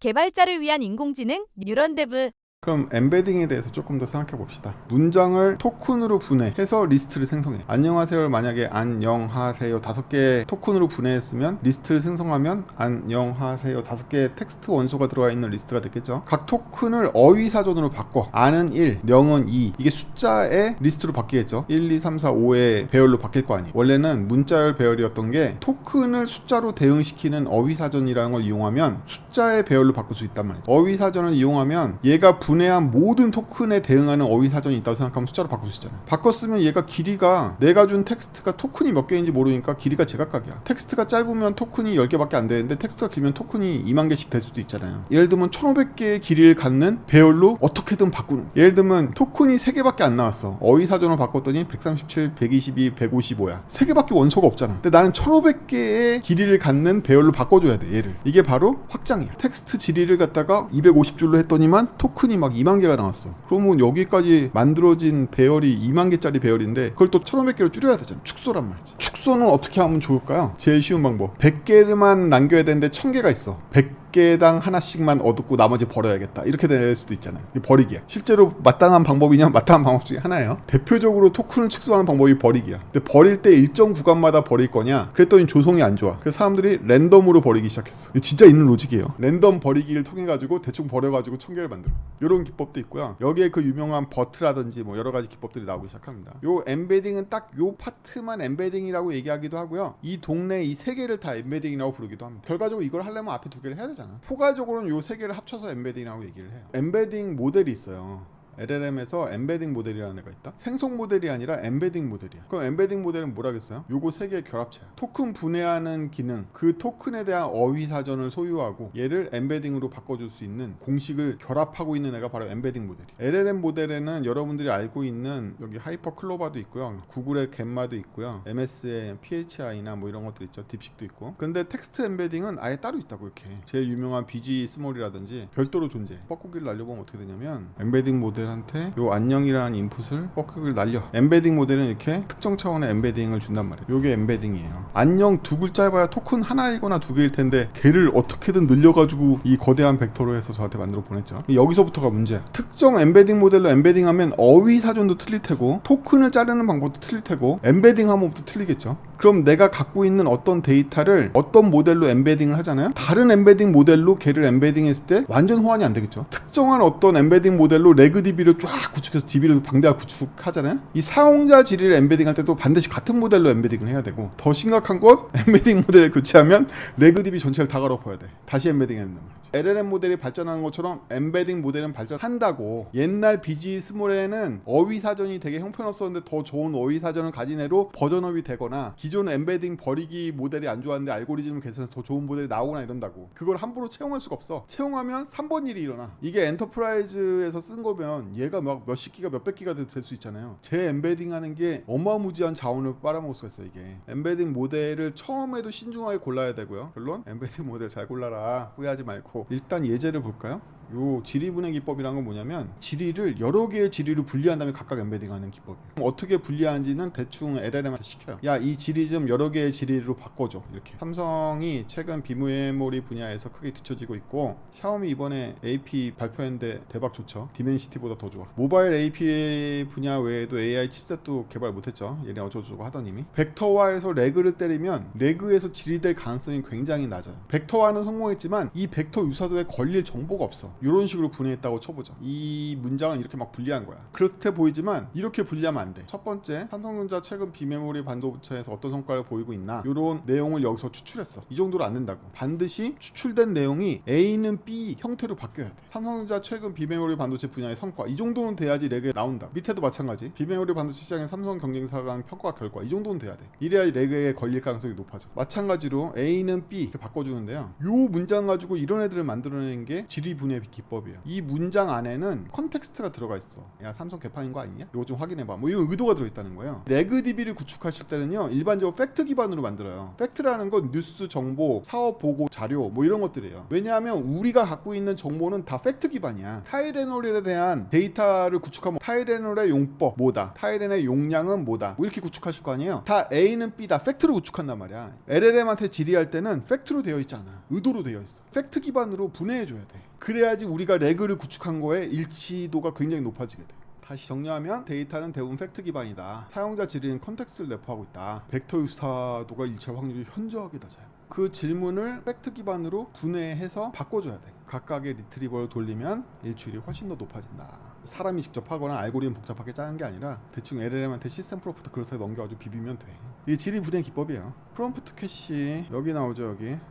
개발자를 위한 인공지능 뉴런데브 그럼 엠베딩에 대해서 조금 더 생각해 봅시다. 문장을 토큰으로 분해해서 리스트를 생성해. 안녕하세요를 만약에 안녕하세요 다섯 개 토큰으로 분해했으면 리스트를 생성하면 안녕하세요 다섯 개의 텍스트 원소가 들어가 있는 리스트가 됐겠죠. 각 토큰을 어휘 사전으로 바꿔. 안은 1, 0은 2. 이게 숫자의 리스트로 바뀌겠죠. 1, 2, 3, 4, 5의 배열로 바뀔 거 아니에요. 원래는 문자열 배열이었던 게 토큰을 숫자로 대응시키는 어휘 사전이라는 걸 이용하면 숫자의 배열로 바꿀 수 있단 말이에요. 어휘 사전을 이용하면 얘가 분해한 모든 토큰에 대응하는 어휘 사전이 있다고 생각하면 숫자로 바꿀 수 있잖아요. 바꿨으면 얘가 길이가 내가 준 텍스트가 토큰이 몇 개인지 모르니까 길이가 제각각이야. 텍스트가 짧으면 토큰이 10개밖에 안 되는데 텍스트가 길면 토큰이 2만 개씩 될 수도 있잖아요. 예를 들면 1500개의 길이를 갖는 배열로 어떻게든 바꾸는. 예를 들면 토큰이 3개밖에 안 나왔어. 어휘 사전을 바꿨더니 137, 122, 155야. 3개밖에 원소가 없잖아. 근데 나는 1500개의 길이를 갖는 배열로 바꿔줘야 돼. 얘를. 이게 바로 확장이야. 텍스트 지리를 갖다가 250줄로 했더니만 토큰이 막 2만 개가 나왔어. 그러면 여기까지 만들어진 배열이 2만 개짜리 배열인데 그걸 또 1500개로 줄여야 되잖아. 축소란 말이지. 축소는 어떻게 하면 좋을까요? 제일 쉬운 방법. 100개만 남겨야 되는데 1000개가 있어. 100 개당 하나씩만 얻고 나머지 버려야겠다. 이렇게 될 수도 있잖아요. 버리기야. 실제로 마땅한 방법이냐 마땅한 방법 중에 하나예요. 대표적으로 토큰을 축소하는 방법이 버리기야. 근데 버릴 때 일정 구간마다 버릴 거냐? 그랬더니 조성이 안 좋아. 그래서 사람들이 랜덤으로 버리기 시작했어. 진짜 있는 로직이에요. 랜덤 버리기를 통해 가지고 대충 버려 가지고 천 개를 만들어. 이런 기법도 있고요. 여기에 그 유명한 버트라든지 뭐 여러 가지 기법들이 나오기 시작합니다. 요 엠베딩은 딱 요 파트만 엠베딩이라고 얘기하기도 하고요. 이 동네 이 세 개를 다 엠베딩이라고 부르기도 합니다. 결과적으로 이걸 하려면 앞에 두 개를 해야 되 잖아. 포괄적으로는 요 세 개를 합쳐서 엠베딩이라고 얘기를 해요. 엠베딩 모델이 있어요 LLM에서 엠베딩 모델이라는 애가 있다. 생성 모델이 아니라 엠베딩 모델이야. 그럼 엠베딩 모델은 뭐라겠어요? 요거 세 개의 결합체야. 토큰 분해하는 기능, 그 토큰에 대한 어휘 사전을 소유하고 얘를 엠베딩으로 바꿔줄 수 있는 공식을 결합하고 있는 애가 바로 엠베딩 모델이야. LLM 모델에는 여러분들이 알고 있는 여기 하이퍼 클로바도 있고요, 구글의 gem마도 있고요, MS의 PHI나 뭐 이런 것들 있죠, 딥식도 있고. 근데 텍스트 엠베딩은 아예 따로 있다고 이렇게. 제일 유명한 BG 스몰이라든지 별도로 존재. 뻐꾸기를 날려보면 어떻게 되냐면 엠베딩 모델 모델한테 요 안녕이라는 인풋을 뻐크를 날려. 엠베딩 모델은 이렇게 특정 차원의 엠베딩을 준단 말이에요. 요게 엠베딩이에요. 안녕 두 글자에 봐야 토큰 하나이거나 두 개일 텐데 걔를 어떻게든 늘려가지고 이 거대한 벡터로 해서 저한테 만들어 보냈죠. 여기서부터가 문제야. 특정 엠베딩 모델로 엠베딩하면 어휘 사전도 틀릴 테고 토큰을 자르는 방법도 틀릴 테고 엠베딩 하면 또 틀리겠죠 그럼 내가 갖고 있는 어떤 데이터를 어떤 모델로 엠베딩을 하잖아요. 다른 엠베딩 모델로 걔를 엠베딩했을 때 완전 호환이 안 되겠죠. 특정한 어떤 엠베딩 모델로 레그 DB를 쫙 구축해서 DB를 방대화 구축하잖아요. 이 사용자 지리를 엠베딩할 때도 반드시 같은 모델로 엠베딩을 해야 되고 더 심각한 건 엠베딩 모델을 교체하면 레그 DB 전체를 다 갈아엎어야 돼. 다시 엠베딩 해야 된단 말이지. LLM 모델이 발전하는 것처럼 엠베딩 모델은 발전한다고 옛날 BG 스몰에는 어휘 사전이 되게 형편없었는데 더 좋은 어휘 사전을 가진 애로 버전업이 되거나 기존 엠베딩 버리기 모델이 안 좋았는데 알고리즘을 개선해서 더 좋은 모델이 나오거나 이런다고. 그걸 함부로 채용할 수가 없어. 채용하면 3번 일이 일어나. 이게 엔터프라이즈에서 쓴 거면 얘가 막 몇십 기가 몇백 기가 될 수 있잖아요. 제 엠베딩 하는 게 어마무지한 자원을 빨아먹을 수가 있어 이게. 엠베딩 모델을 처음에도 신중하게 골라야 되고요. 결론? 엠베딩 모델 잘 골라라. 후회하지 말고. 일단 예제를 볼까요? 요 지리 분해 기법이란 건 뭐냐면 지리를 여러 개의 지리로 분리한 다음에 각각 엠베딩하는 기법이에요. 어떻게 분리하는지는 대충 LLM한테 시켜요. 야 이 지리 좀 여러 개의 지리로 바꿔줘 이렇게. 삼성이 최근 비메모리 분야에서 크게 뒤처지고 있고 샤오미 이번에 AP 발표했는데 대박 좋죠. 디멘시티보다 더 좋아. 모바일 AP 분야 외에도 AI 칩셋도 개발 못했죠. 얘네 어쩌고저쩌고 하더님이. 벡터화에서 레그를 때리면 레그에서 지리될 가능성이 굉장히 낮아요. 벡터화는 성공했지만 이 벡터 유사도에 걸릴 정보가 없어. 이런 식으로 분해했다고 쳐보자. 이 문장은 이렇게 막 분리한 거야. 그렇게 보이지만 이렇게 분리하면 안 돼. 첫 번째, 삼성전자 최근 비메모리 반도체에서 어떤 성과를 보이고 있나 이런 내용을 여기서 추출했어. 이 정도로 안 된다고. 반드시 추출된 내용이 A는 B 형태로 바뀌어야 돼. 삼성전자 최근 비메모리 반도체 분야의 성과 이 정도는 돼야지 레그에 나온다. 밑에도 마찬가지. 비메모리 반도체 시장의 삼성 경쟁사 간 평가 결과 이 정도는 돼야 돼. 이래야 레그에 걸릴 가능성이 높아져. 마찬가지로 A는 B 이렇게 바꿔주는데요. 요 문장 가지고 이런 애들을 만들어내는 게 지리 분해 기법이에요. 이 문장 안에는 컨텍스트가 들어가 있어. 야 삼성 개판인 거 아니냐? 이거 좀 확인해봐. 뭐 이런 의도가 들어있다는 거예요. 레그DB를 구축하실 때는요, 일반적으로 팩트 기반으로 만들어요. 팩트라는 건 뉴스 정보, 사업 보고 자료 뭐 이런 것들이에요. 왜냐하면 우리가 갖고 있는 정보는 다 팩트 기반이야. 타이레놀에 대한 데이터를 구축하면 타이레놀의 용법 뭐다, 타이레놀의 용량은 뭐다, 뭐 이렇게 구축하실 거 아니에요. 다 A는 B다, 팩트로 구축한단 말이야. LLM한테 질의할 때는 팩트로 되어 있잖아. 의도로 되어 있어. 팩트 기반으로 분해해줘야 돼. 그래야지 우리가 레그를 구축한 거에 일치도가 굉장히 높아지게 돼. 다시 정리하면 데이터는 대부분 팩트 기반이다. 사용자 질의는 컨텍스트를 내포하고 있다. 벡터 유사도가 일치할 확률이 현저하게 낮아요. 그 질문을 팩트 기반으로 분해해서 바꿔줘야 돼. 각각의 리트리버를 돌리면 일출이 훨씬 더 높아진다. 사람이 직접 하거나 알고리즘 복잡하게 짜는 게 아니라 대충 LLM한테 시스템 프로프트 그렇게 넘겨가지고 비비면 돼. 이게 질의 분해 기법이에요. 프롬프트 캐시 여기 나오죠 여기